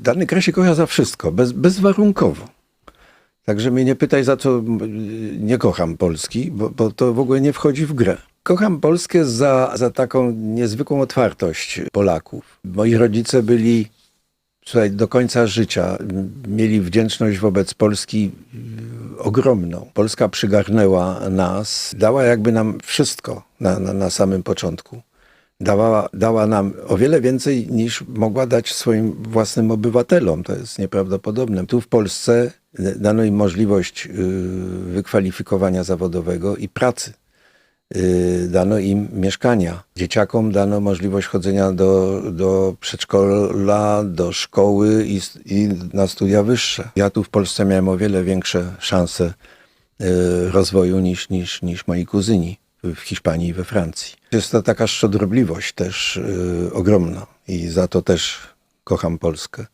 Dany kraj się kocha za wszystko, bez, bezwarunkowo. Także mnie nie pytaj, za co nie kocham Polski, bo, bo to w ogóle nie wchodzi w grę. Kocham Polskę za, za taką niezwykłą otwartość Polaków. Moi rodzice byli słuchaj, do końca życia mieli wdzięczność wobec Polski y, ogromną. Polska przygarnęła nas, dała jakby nam wszystko na, na, na samym początku. Dała, dała nam o wiele więcej niż mogła dać swoim własnym obywatelom. To jest nieprawdopodobne. Tu w Polsce dano im możliwość y, wykwalifikowania zawodowego i pracy. Y, Dano im mieszkania. Dzieciakom dano możliwość chodzenia do, do przedszkola, do szkoły i, i na studia wyższe. Ja tu w Polsce miałem o wiele większe szanse y, rozwoju niż, niż, niż moi kuzyni w Hiszpanii i we Francji. Jest to taka szczodrobliwość też y, ogromna i za to też kocham Polskę.